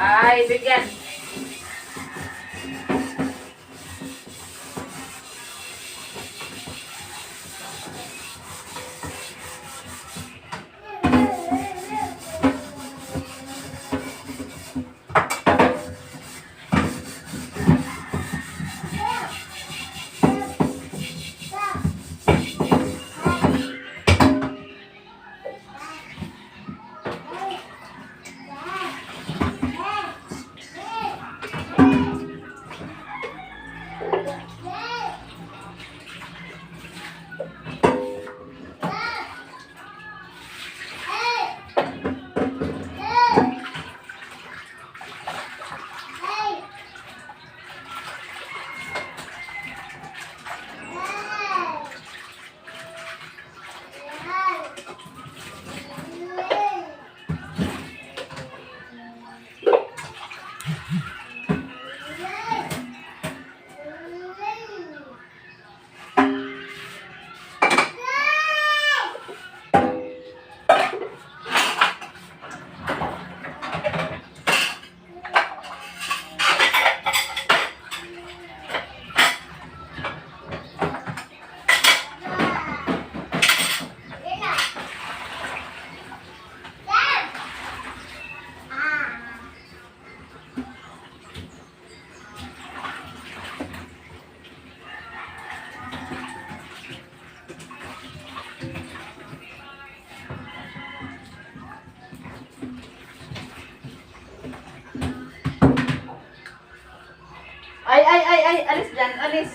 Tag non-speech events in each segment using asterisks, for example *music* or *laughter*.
Ay, bigyan. Ay, ay, ay, ay, alis dyan, alis.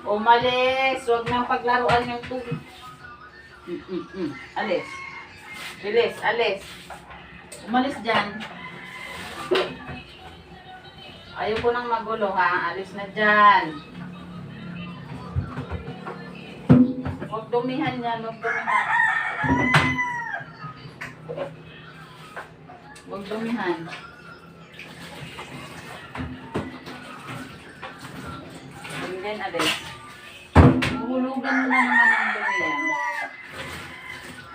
Umalis, huwag nang paglaruan yung tubig. Mm, mm, mm. Alis. Bilis, alis. Umalis dyan. Ayoko nang magulo ha, alis na dyan. Huwag dumihan yan, huwag dumihan. Huwag dumihan. Din, alis. Huhulugan mo na naman ang dumi yan.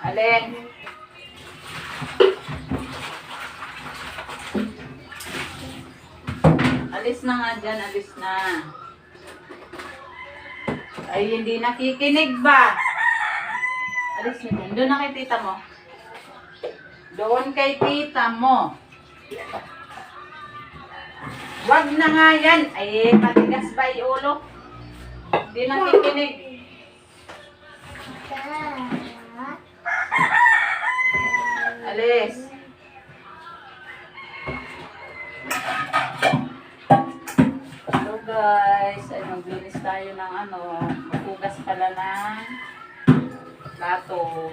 Alin? Alis na nga dyan, alis na. Ay, hindi nakikinig ba? Alis na dyan. Doon na kay tita mo. Doon kay tita mo. Wag na nga yan. Ay, matigas ba yung ulo? Hindi nakikinig. Alis. Hello guys, ay maglinis tayo ng ano, maghugas pala ng plato.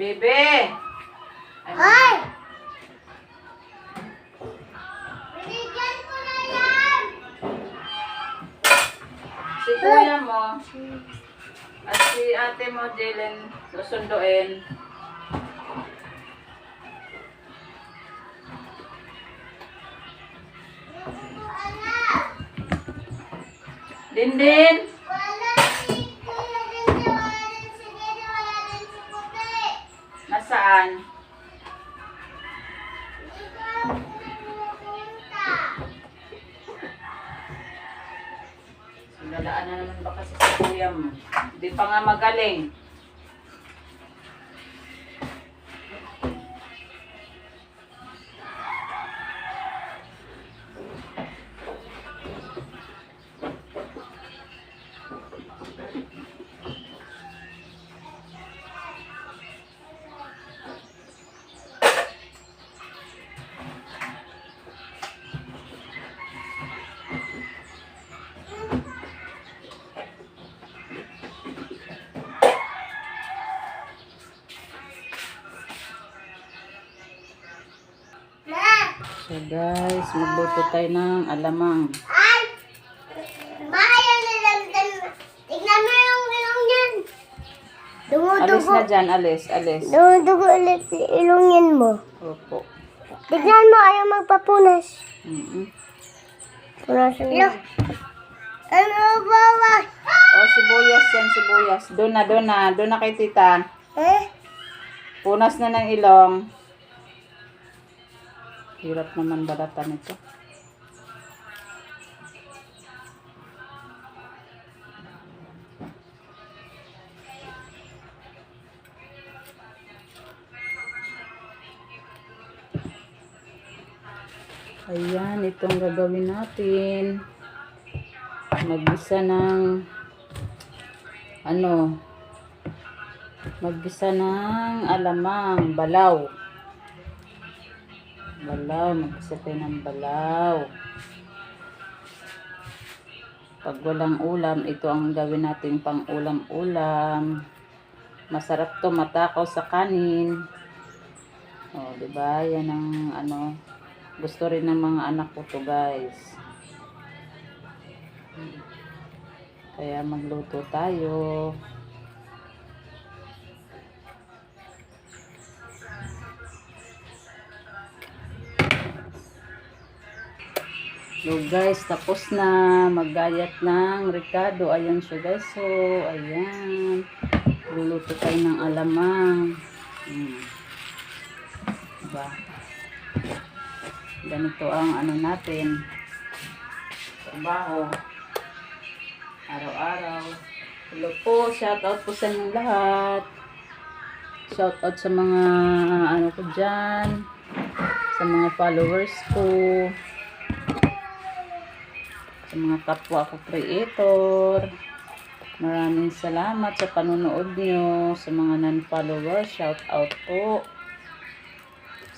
Bebe! Ay! Binigyan ko na yan! Si kuya mo at si ate mo, Jalen, susunduin. Dindin! Wala si Kuya Dindi, wala rin si Didi, wala rin si Puti. Pumunta. Sinalaan na naman ba kasi si kuya mo? Hindi pa nga magaling. So guys, magluto tayo ng alamang. Ay! Bahayan na lang. Tignan mo yung ilong yan. Alis Dumudugo. na dyan, alis, alis. Dumudugo ulit ilong yan mo. Opo. Tignan mo, ayaw magpapunas. Mm-mm. Punasan mo. Ano ba ba? Oh, sibuyas yan, sibuyas. Doon na, doon na. Doon na kay tita. Eh? Punas na ng ilong. Hirap naman balatan ito. Ayan, itong gagawin natin. Maggisa ng ano, maggisa ng alamang, balaw. Balaw, maggisa tayo ng balaw. Pag walang ulam, ito ang gawin natin pang ulam-ulam. Masarap to matakaw sa kanin. Oh, 'di ba? Yan ang ano gusto rin ng mga anak ko to, guys. Kaya magluto tayo. So guys, tapos na maggayat ng Ricardo. Ayan siya guys. So, ayan. Luluto tayo ng alamang. Hmm. Diba? Ganito ang ano natin. Trabaho. Araw-araw. Hello po. Shout out po sa inyong lahat. Shout out sa mga ano ko dyan. Sa mga followers ko sa mga kapwa ko creator. Maraming salamat sa panonood niyo sa mga non-followers. Shout out po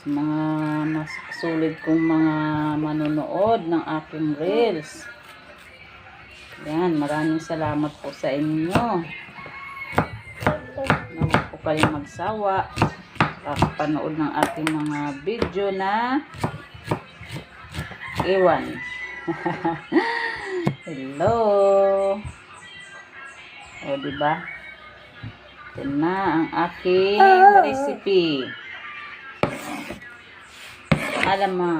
sa mga mas sulit kong mga manonood ng aking reels. Yan, maraming salamat po sa inyo. Huwag po kayong magsawa. Kakapanood ng aking mga video na iwan. *laughs* Hello. O, di ba? Ito na ang aking recipe. Alam mo,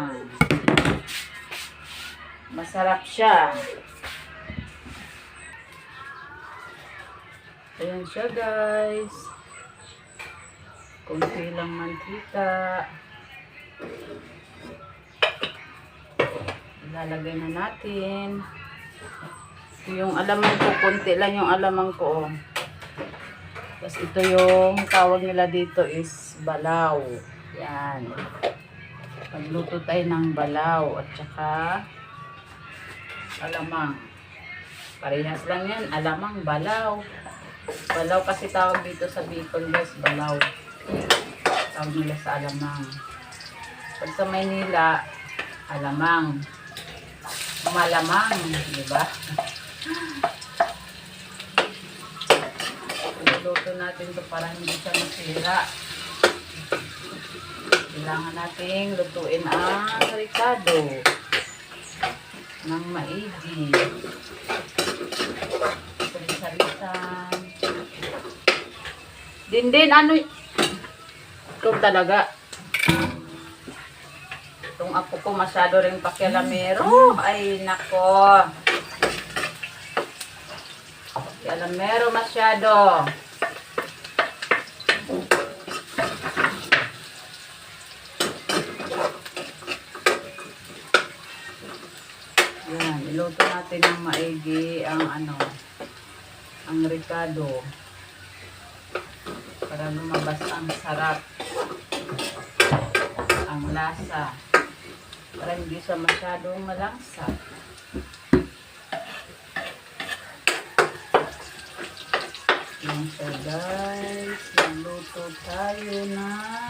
masarap siya. Ayan siya, guys. Kunti lang mantika. Ilalagay na natin. Yung alamang ko, konti lang yung alamang ko. oh. Tapos ito yung tawag nila dito is balaw. Yan. Magluto tayo ng balaw at saka alamang. Parehas lang yan. Alamang, balaw. Balaw kasi tawag dito sa Bicol guys. Balaw. Tawag nila sa alamang. Pag sa Maynila, alamang. Malamang, di ba? Luluto natin to para hindi siya masira. Kailangan nating lutuin ang ricado ng maigi. Salisan. Din din, ano Ikaw talaga. Ko masyado rin pakialamero. Ay, nako. Pakialamero masyado. Yan, iluto natin ng maigi ang ano, ang ricado. Para lumabas ang sarap. Ang lasa. Para hindi siya masyadong malangsa. Yan siya guys. Magluto tayo ng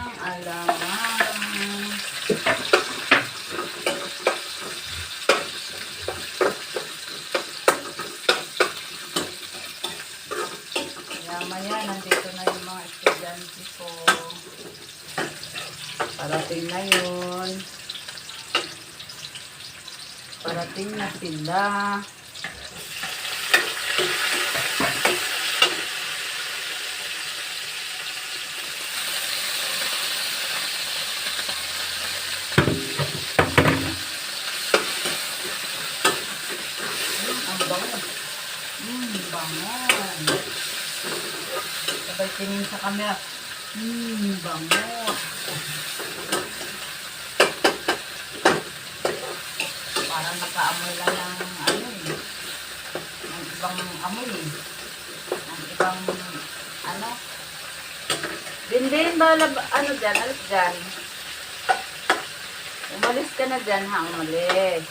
pindah hmm, hmm, banget. Kita tingin sa kamera, Hmm, bango. Parang nakaamoy lang ng ano eh. Ng ibang amoy eh. Ng ibang ano. Bindin, bala, ano dyan, alis dyan. Umalis ka na dyan ha, umalis.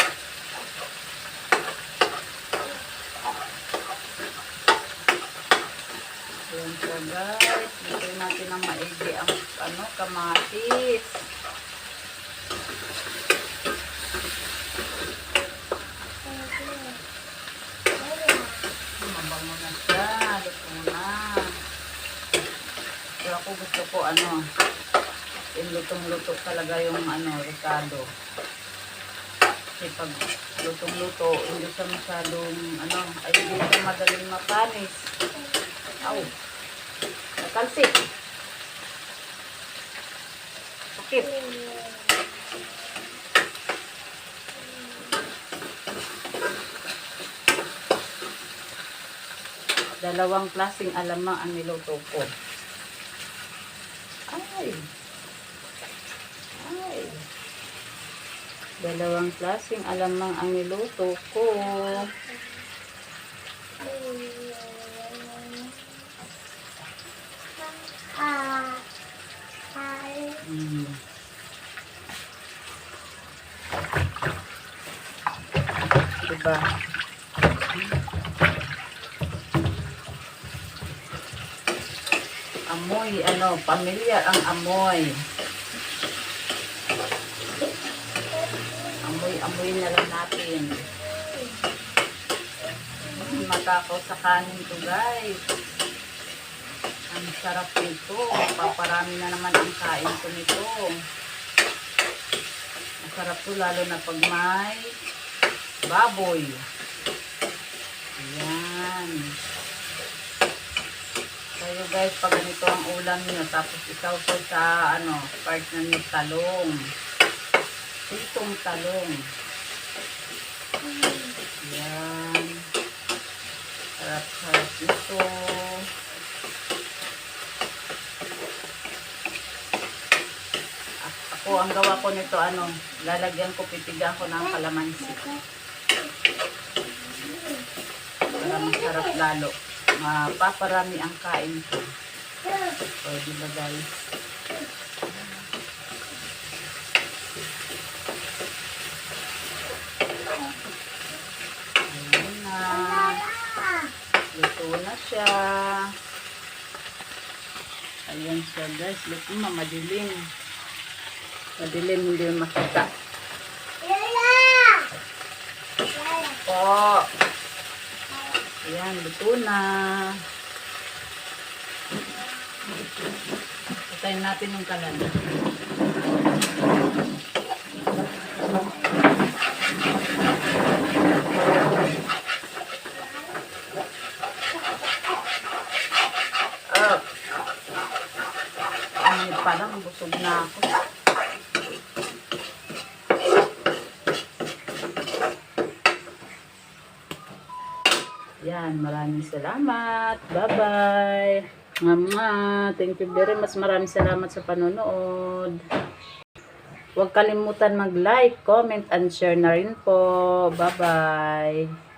Ayan siya guys. Dito natin ang maigi ang ano, kamatis. Mabango na siya. Luto na. Ako gusto ko ano, lutong-luto talaga yung ano, ricado. Kasi pag lutong-luto, hindi siya masyadong ano, ay hindi siya madaling mapanis. Aw. Nakalsik. Sakit. Dalawang klaseng alamang ang niluto ko. Ay. Ay. Dalawang klaseng alamang ang niluto ko. Mm. Diba? Amoy, ano, pamilyar ang amoy. Amoy-amoy na lang natin. Matakaw sa kanin to guys. Ang sarap nito. Paparami na naman ang kain ko nito. Masarap to lalo na pag may baboy. Ayan. Kayo guys, pag ganito ang ulam nyo, tapos ikaw po sa ano, partner nyo talong. Pitong talong. Ayan. Sarap-sarap nito. A- Ako, ang gawa ko nito, ano, lalagyan ko, pipigan ko ng kalamansi. Para masarap lalo. Mapaparami ang kain ko. O, di ba guys? Ayan na. Luto na siya. Ayan siya guys. Luto na, madilim. Madilim, hindi makita. Yaya! Yaya. Po. Ayan, luto na. Patayin natin yung kalan. Ay, parang busog na ako. Yan, maraming salamat. Bye-bye. Mama, thank you very much. Maraming salamat sa panonood. Huwag kalimutan mag-like, comment, and share na rin po. Bye-bye.